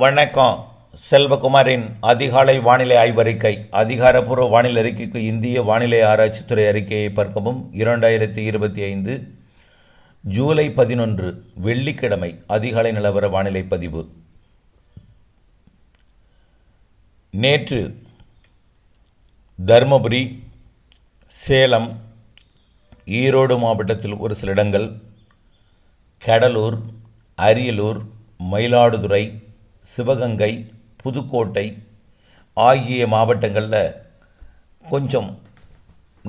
வணக்கம். செல்வகுமாரின் அதிகாலை வானிலை ஆய்வறிக்கை அதிகாரப்பூர்வ வானிலை அறிக்கைக்கு இந்திய வானிலை ஆராய்ச்சித்துறை அறிக்கையை பார்க்கவும். இரண்டாயிரத்தி இருபத்தி ஐந்து ஜூலை பதினொன்று வெள்ளிக்கிழமை அதிகாலை நிலவர வானிலை பதிவு. நேற்று தருமபுரி சேலம் ஈரோடு மாவட்டத்தில் ஒரு சில இடங்கள் கடலூர் அரியலூர் மயிலாடுதுறை சிவகங்கை புதுக்கோட்டை ஆகிய மாவட்டங்களில் கொஞ்சம்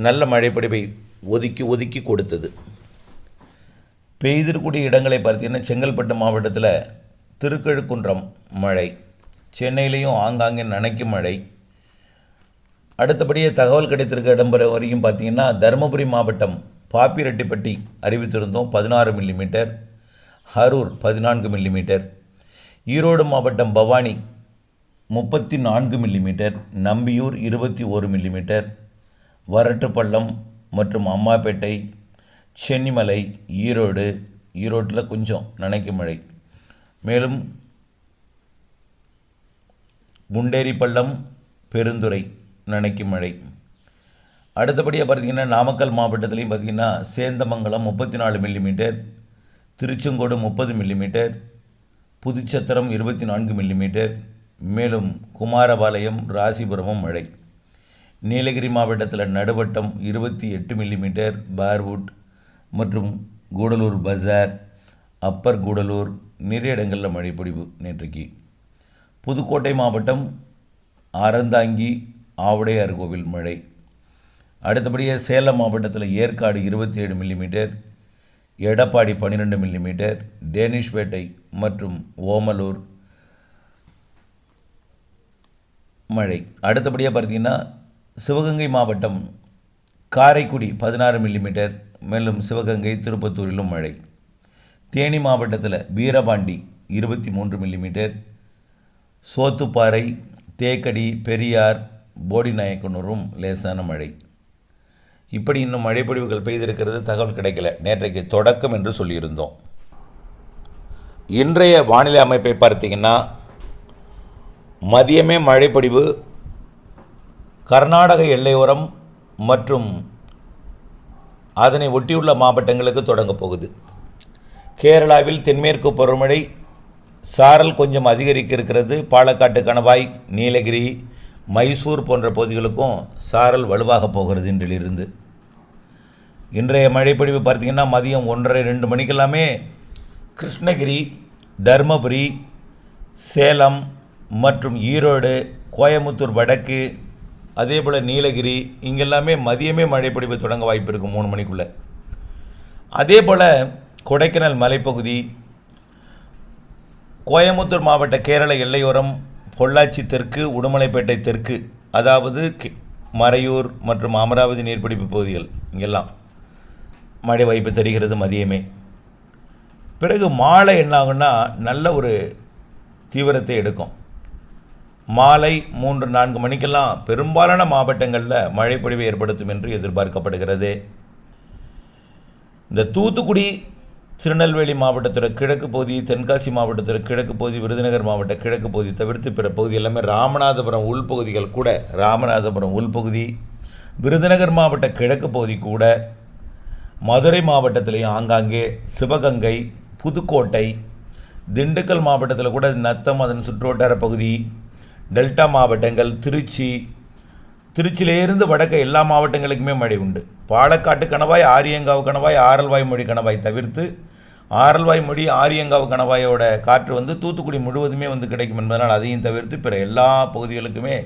நல்ல மழைப்படிவை ஒதுக்கி ஒதுக்கி கொடுத்தது. பெய்திருக்கூடிய இடங்களை பார்த்தீங்கன்னா செங்கல்பட்டு மாவட்டத்தில் திருக்கழுக்குன்றம் மழை சென்னையிலையும் ஆங்காங்கே நனைக்கும் மழை. அடுத்தபடியே தகவல் கிடைத்திருக்க இடம்பெற வரையும் பார்த்தீங்கன்னா தருமபுரி மாவட்டம் பாப்பிரெட்டிப்பட்டி அறிவித்திருந்தோம் பதினாறு மில்லிமீட்டர் ஹரூர் பதினான்கு மில்லிமீட்டர். ஈரோடு மாவட்டம் பவானி முப்பத்தி நான்கு மில்லிமீட்டர் நம்பியூர் இருபத்தி ஒரு மில்லிமீட்டர் வரட்டுப்பள்ளம் மற்றும் அம்மாப்பேட்டை சென்னிமலை ஈரோடு ஈரோட்டில் கொஞ்சம் நனைக்கும் மழை. மேலும் குண்டேரிப்பள்ளம் பெருந்துறை நனைக்கும் மழை. அடுத்தபடியாக பார்த்தீங்கன்னா நாமக்கல் மாவட்டத்துலேயும் பார்த்தீங்கன்னா சேந்தமங்கலம் முப்பத்தி நாலு மில்லிமீட்டர் திருச்செங்கோடு முப்பது மில்லிமீட்டர் புதுச்சத்திரம் இருபத்தி நான்கு மில்லிமீட்டர் மேலும் குமாரபாளையம் ராசிபுரமும் மழை. நீலகிரி மாவட்டத்தில் நடுவட்டம் இருபத்தி எட்டு மில்லிமீட்டர் பார்வுட் மற்றும் கூடலூர் பஜார் அப்பர் கூடலூர் நிறைய இடங்களில் மழை பொழிவு நேற்றைக்கு. புதுக்கோட்டை மாவட்டம் அறந்தாங்கி ஆவுடையார் கோவில் மழை. அடுத்தபடியாக சேலம் மாவட்டத்தில் ஏற்காடு இருபத்தி ஏழு மில்லிமீட்டர் எடப்பாடி பன்னிரெண்டு மில்லிமீட்டர் டேனிஷ்பேட்டை மற்றும் ஓமலூர் மழை. அடுத்தபடியாக பார்த்தீங்கன்னா சிவகங்கை மாவட்டம் காரைக்குடி பதினாறு மில்லிமீட்டர் மேலும் சிவகங்கை திருப்பத்தூரிலும் மழை. தேனி மாவட்டத்தில் வீரபாண்டி இருபத்தி மூன்று மில்லிமீட்டர் சோத்துப்பாறை தேக்கடி பெரியார் போடிநாயக்கனூரும் லேசான மழை. இப்படி இன்னும் மழைப்பொழிவுகள் பெய்திருக்கிறது தகவல் கிடைக்கல. நேற்றைக்கு தொடக்கம் என்று சொல்லியிருந்தோம். இன்றைய வானிலை அமைப்பை பார்த்தீங்கன்னா மதியமே மழைப்பொழிவு கர்நாடக எல்லையோரம் மற்றும் அதனை ஒட்டியுள்ள மாவட்டங்களுக்கு தொடங்கப் போகுது. கேரளாவில் தென்மேற்கு பருவமழை சாரல் கொஞ்சம் அதிகரிக்க இருக்கிறது பாலக்காட்டு கணவாய் நீலகிரி மைசூர் போன்ற பகுதிகளுக்கும் சாரல் வலுவாக போகிறது இன்றிலிருந்து. இன்றைய மழைப்பொழிவு பார்த்தீங்கன்னா மதியம் ஒன்றரை ரெண்டு மணிக்கெல்லாமே கிருஷ்ணகிரி தருமபுரி சேலம் மற்றும் ஈரோடு கோயமுத்தூர் வடக்கு அதே போல் நீலகிரி இங்கெல்லாமே மதியமே மழைப்பொழிவு தொடங்க வாய்ப்பு இருக்கும் மூணு மணிக்குள்ளே. அதே போல் கொடைக்கானல் மலைப்பகுதி கோயமுத்தூர் மாவட்ட கேரள எல்லையோரம் பொள்ளாச்சி தெற்கு உடுமலைப்பேட்டை தெற்கு அதாவது மறையூர் மற்றும் அமராவதி நீர்பிடிப்பு பகுதிகள் இங்கெல்லாம். மழை வாய்ப்பு தெரிகிறது மதியமே. பிறகு மாலை என்ன ஆகும்னா நல்ல ஒரு தீவிரத்தை எடுக்கும். மாலை மூன்று நான்கு மணிக்கெல்லாம் பெரும்பாலான மாவட்டங்களில் மழைப்பொழிவை ஏற்படுத்தும் என்று எதிர்பார்க்கப்படுகிறது. இந்த தூத்துக்குடி திருநெல்வேலி மாவட்டத்தோட கிழக்கு பகுதி தென்காசி மாவட்டத்தோட கிழக்கு பகுதி விருதுநகர் மாவட்ட கிழக்கு பகுதி தவிர்த்து பிற பகுதி எல்லாமே ராமநாதபுரம் உள்பகுதிகள் கூட ராமநாதபுரம் உள்பகுதி விருதுநகர் மாவட்ட கிழக்கு பகுதி கூட மதுரை மாவட்டத்திலையும் ஆங்காங்கே சிவகங்கை புதுக்கோட்டை திண்டுக்கல் மாவட்டத்தில் கூட நத்தம் அதன் சுற்றுவட்டார பகுதி டெல்டா மாவட்டங்கள் திருச்சி திருச்சியிலேருந்து வடக்க எல்லா மாவட்டங்களுக்குமே மழை உண்டு. பாலக்காட்டு கணவாய் ஆரியங்காவு கணவாய் ஆரல்வாய் மொழி கணவாய் தவிர்த்து ஆரல்வாய் மொழி ஆரியங்காவு கணவாயோட காற்று வந்து தூத்துக்குடி முழுவதுமே வந்து கிடைக்கும் என்பதனால் அதையும் தவிர்த்து பிற எல்லா பகுதிகளுக்குமே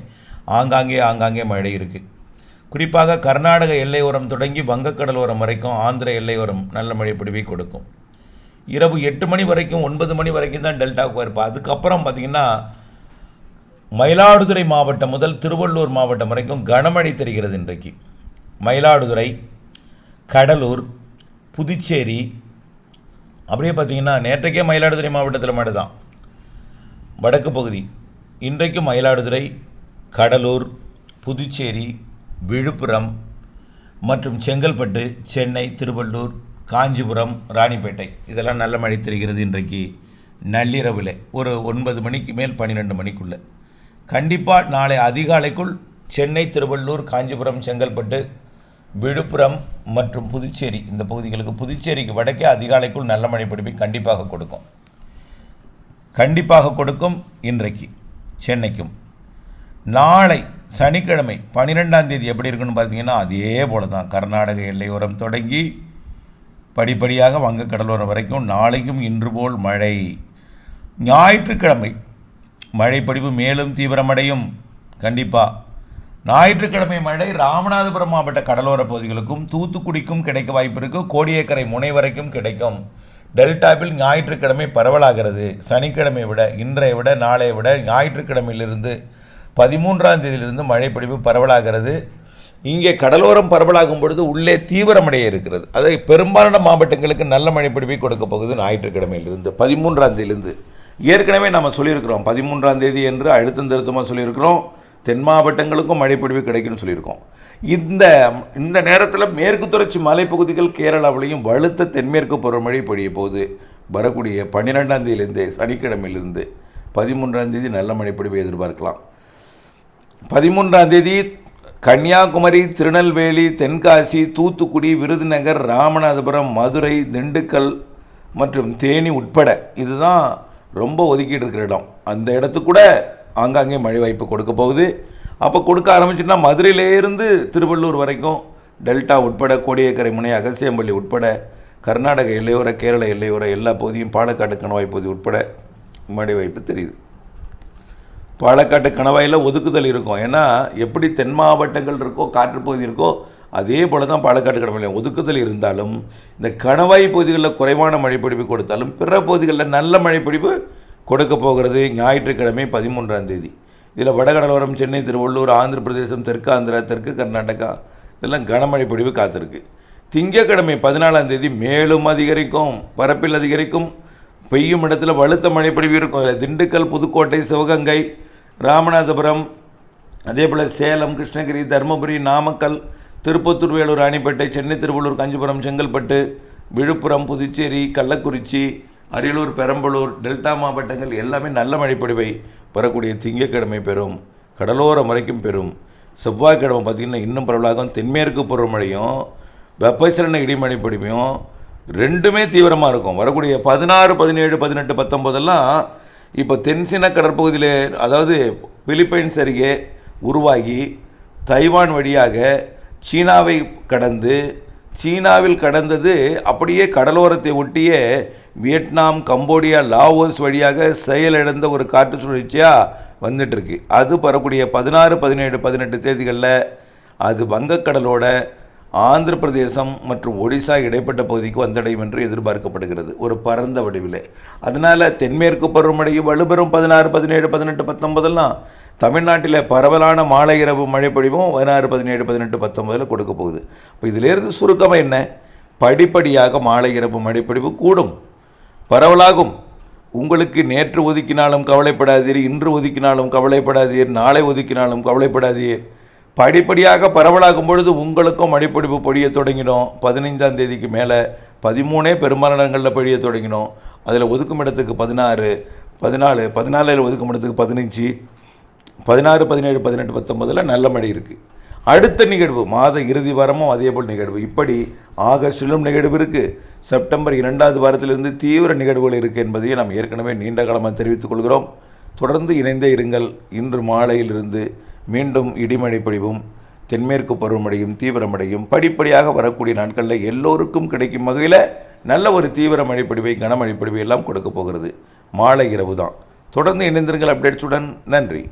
ஆங்காங்கே ஆங்காங்கே மழை இருக்குது குறிப்பாக கர்நாடக எல்லையோரம் தொடங்கி வங்கக்கடலோரம் வரைக்கும் ஆந்திர எல்லையோரம் நல்ல மழை பிடிவை கொடுக்கும். இரவு எட்டு மணி வரைக்கும் ஒன்பது மணி வரைக்கும் தான் டெல்டாவுக்கு இருப்பா. அதுக்கப்புறம் பார்த்திங்கன்னா மயிலாடுதுறை மாவட்டம் முதல் திருவள்ளூர் மாவட்டம் வரைக்கும் கனமழை தெரிகிறது இன்றைக்கு. மயிலாடுதுறை கடலூர் புதுச்சேரி அப்படியே பார்த்தீங்கன்னா நேற்றைக்கே மயிலாடுதுறை மாவட்டத்தில் மழை தான். வடக்கு பகுதி இன்றைக்கு மயிலாடுதுறை கடலூர் புதுச்சேரி விழுப்புரம் மற்றும் செங்கல்பட்டு சென்னை திருவள்ளூர் காஞ்சிபுரம் ராணிப்பேட்டை. இதெல்லாம் நல்ல மழை தெரிகிறது இன்றைக்கு நள்ளிரவில். ஒரு ஒன்பது மணிக்கு மேல் பன்னிரெண்டு மணிக்குள்ளே. கண்டிப்பாக நாளை அதிகாலைக்குள் சென்னை திருவள்ளூர் காஞ்சிபுரம் செங்கல்பட்டு விழுப்புரம் மற்றும் புதுச்சேரி இந்த பகுதிகளுக்கு புதுச்சேரிக்கு வடக்கே அதிகாலைக்குள் நல்ல மழை பிடிப்பை கண்டிப்பாக கொடுக்கும். கண்டிப்பாக கொடுக்கும் இன்றைக்கு சென்னைக்கும். நாளை சனிக்கிழமை பன்னிரெண்டாம் தேதி எப்படி இருக்குன்னு பார்த்தீங்கன்னா அதே போல தான் கர்நாடக எல்லையோரம் தொடங்கி படிப்படியாக வங்கக்கடலோரம் வரைக்கும் நாளைக்கும் இன்று போல் மழை. ஞாயிற்றுக்கிழமை மழைப்படிவு மேலும் தீவிரமடையும். கண்டிப்பாக ஞாயிற்றுக்கிழமை மழை ராமநாதபுரம் மாவட்ட கடலோர பகுதிகளுக்கும் தூத்துக்குடிக்கும் கிடைக்க வாய்ப்பு இருக்குது கோடியக்கரை முனை வரைக்கும் கிடைக்கும். டெல்டாவில் ஞாயிற்றுக்கிழமை பரவலாகிறது. சனிக்கிழமை விட இன்றைய விட நாளை விட ஞாயிற்றுக்கிழமையிலிருந்து பதிமூன்றாம் தேதியிலிருந்து மழைப்பொழிவு பரவலாகிறது. இங்கே கடலோரம் பரவலாகும் பொழுது உள்ளே தீவிரமடைய இருக்கிறது. அதை பெரும்பாலான மாவட்டங்களுக்கு நல்ல மழைப்பொழிவை கொடுக்க போகுது ஞாயிற்றுக்கிழமையிலிருந்து பதிமூன்றாம் தேதியிலிருந்து. ஏற்கனவே நம்ம சொல்லியிருக்கிறோம் பதிமூன்றாம் தேதி என்று அழுத்தம் திருத்தமாக சொல்லியிருக்கிறோம் தென் மாவட்டங்களுக்கும் மழைப்பொழிவு கிடைக்கும்னு சொல்லியிருக்கோம். இந்த இந்த நேரத்தில் மேற்கு தொடர்ச்சி மலைப்பகுதிகள் கேரளாவிலையும் வலுத்த தென்மேற்கு பருவமழை பொழிய போது வரக்கூடிய பன்னிரெண்டாம் தேதியிலிருந்து சனிக்கிழமையிலிருந்து பதிமூன்றாம் தேதி நல்ல மழைப்பொழிவை எதிர்பார்க்கலாம். பதிமூன்றாம் தேதி கன்னியாகுமரி திருநெல்வேலி தென்காசி தூத்துக்குடி விருதுநகர் ராமநாதபுரம் மதுரை திண்டுக்கல் மற்றும் தேனி உட்பட இதுதான் ரொம்ப ஒதுக்கிட்டு இருக்கிற இடம். அந்த இடத்துக்கு கூட ஆங்காங்கே மழை வாய்ப்பு கொடுக்க போகுது. அப்போ கொடுக்க ஆரம்பிச்சுன்னா மதுரையிலேருந்து திருவள்ளூர் வரைக்கும் டெல்டா உட்பட கோடியக்கரை முனை அகசியம்பள்ளி உட்பட கர்நாடக எல்லையோர கேரள எல்லையோர எல்லா பகுதியும் பாலக்காடு கணவாய் பகுதி உட்பட மழை வாய்ப்பு தெரியுது. பாலக்காட்டு கணவாயில் ஒதுக்குதல் இருக்கும். ஏன்னா எப்படி தென் மாவட்டங்கள் இருக்கோ காற்றுப்பகுதி இருக்கோ அதே போல தான் பாலக்காட்டு கணவாயில் ஒதுக்குதல் இருந்தாலும் இந்த கணவாய் பகுதிகளில் குறைவான மழைப்பிடிப்பு கொடுத்தாலும் பிற பகுதிகளில் நல்ல மழைப்பிடிப்பு கொடுக்க போகிறது ஞாயிற்றுக்கிழமை பதிமூன்றாம் தேதி. இதில் வடகடலோரம் சென்னை திருவள்ளூர் ஆந்திர பிரதேசம் தெற்கு ஆந்திரா தெற்கு கர்நாடகா இதெல்லாம் கனமழை பொழிவு காத்திருக்கு. திங்கக்கிழமை பதினாலாம் தேதி மேலும் அதிகரிக்கும் பரப்பில் அதிகரிக்கும் பெய்யும் இடத்துல வலுத்த மழைப்பொழிவு இருக்கும். இதில் திண்டுக்கல் புதுக்கோட்டை சிவகங்கை ராமநாதபுரம் அதே போல் சேலம் கிருஷ்ணகிரி தருமபுரி நாமக்கல் திருப்பத்தூர் வேலூர் ராணிப்பேட்டை சென்னை திருவள்ளூர் காஞ்சிபுரம் செங்கல்பட்டு விழுப்புரம் புதுச்சேரி கள்ளக்குறிச்சி அரியலூர் பெரம்பலூர் டெல்டா மாவட்டங்கள் எல்லாமே நல்ல மழைப்பொழிவை பெறக்கூடிய திங்கட்கிழமை பெறும். கடலோரம் வரைக்கும் பெறும். செவ்வாய்க்கிழமை பார்த்திங்கன்னா இன்னும் பரவலாகும் தென்மேற்கு பருவமழையும் வெப்பச்சலன இடிமழை பொழிவையும் ரெண்டுமே தீவிரமாக இருக்கும். வரக்கூடிய பதினாறு பதினேழு பதினெட்டு பத்தொம்போதெல்லாம் இப்போ தென்சீன கடற்பகுதியில் அதாவது பிலிப்பைன்ஸ் அருகே உருவாகி தைவான் வழியாக சீனாவை கடந்து சீனாவில் கடந்தது அப்படியே கடலோரத்தை ஒட்டிய வியட்நாம் கம்போடியா லாவோஸ் வழியாக செயலிழந்த ஒரு காற்று சுழற்சியாக வந்துட்டுருக்கு அது வரக்கூடிய பதினாறு பதினேழு பதினெட்டு தேதிகளில் அது வங்கக்கடலோட ஆந்திர பிரதேசம் மற்றும் ஒடிசா இடைப்பட்ட பகுதிக்கு வந்தடையும் என்று எதிர்பார்க்கப்படுகிறது. ஒரு பரந்த வடிவில். அதனால் தென்மேற்கு பருவமழையும் வலுபெறும் பதினாறு பதினேழு பதினெட்டு பத்தொன்பதெல்லாம் தமிழ்நாட்டில் பரவலான மாலை இரவு மழை பொழிவும் பதினாறு பதினேழு பதினெட்டு பத்தொன்பதில் கொடுக்க போகுது. இப்போ இதிலேருந்து சுருக்கமாக என்ன? படிப்படியாக மாலை இரவு மழைப்பொழிவு கூடும். பரவலாகும். உங்களுக்கு நேற்று ஒதுக்கினாலும் கவலைப்படாதீர் இன்று ஒதுக்கினாலும் கவலைப்படாதீர் நாளை ஒதுக்கினாலும் கவலைப்படாதீர். படிப்படியாக பரவலாகும் பொழுது உங்களுக்கும் மழைப்பொழிவு பொழிய தொடங்கிடும். பதினைந்தாம் தேதிக்கு மேலே பதிமூணே பெரும்பாலான பொழிய தொடங்கிடும். அதில் ஒதுக்கும் இடத்துக்கு பதினாறு பதினாலு பதினாலில் ஒதுக்கும் இடத்துக்கு பதினஞ்சு பதினாறு பதினேழு பதினெட்டு பத்தொன்பதில் நல்ல மழை இருக்குது அடுத்த நிகழ்வு மாத இறுதி வாரமும் அதே போல் நிகழ்வு. இப்படி ஆகஸ்டிலும் நிகழ்வு இருக்குது செப்டம்பர் இரண்டாவது வாரத்திலிருந்து தீவிர நிகழ்வுகள் இருக்குது என்பதையும் நாம் ஏற்கனவே நீண்ட காலமாக தெரிவித்துக் கொள்கிறோம். தொடர்ந்து இணைந்தே இருங்கள். இன்று மாலையிலிருந்து மீண்டும் இடிமழை பொழிவும் தென்மேற்கு பருவமழையும் தீவிரமடையும் படிப்படியாக வரக்கூடிய நாட்களில் எல்லோருக்கும் கிடைக்கும் வகையில் நல்ல ஒரு தீவிர மழைப்பொழிவை கனமழைப்பொழிவை எல்லாம் கொடுக்க போகிறது. மாலை இரவு தான் தொடர்ந்து இணைந்திருங்கள் அப்டேட்ஸுடன். நன்றி.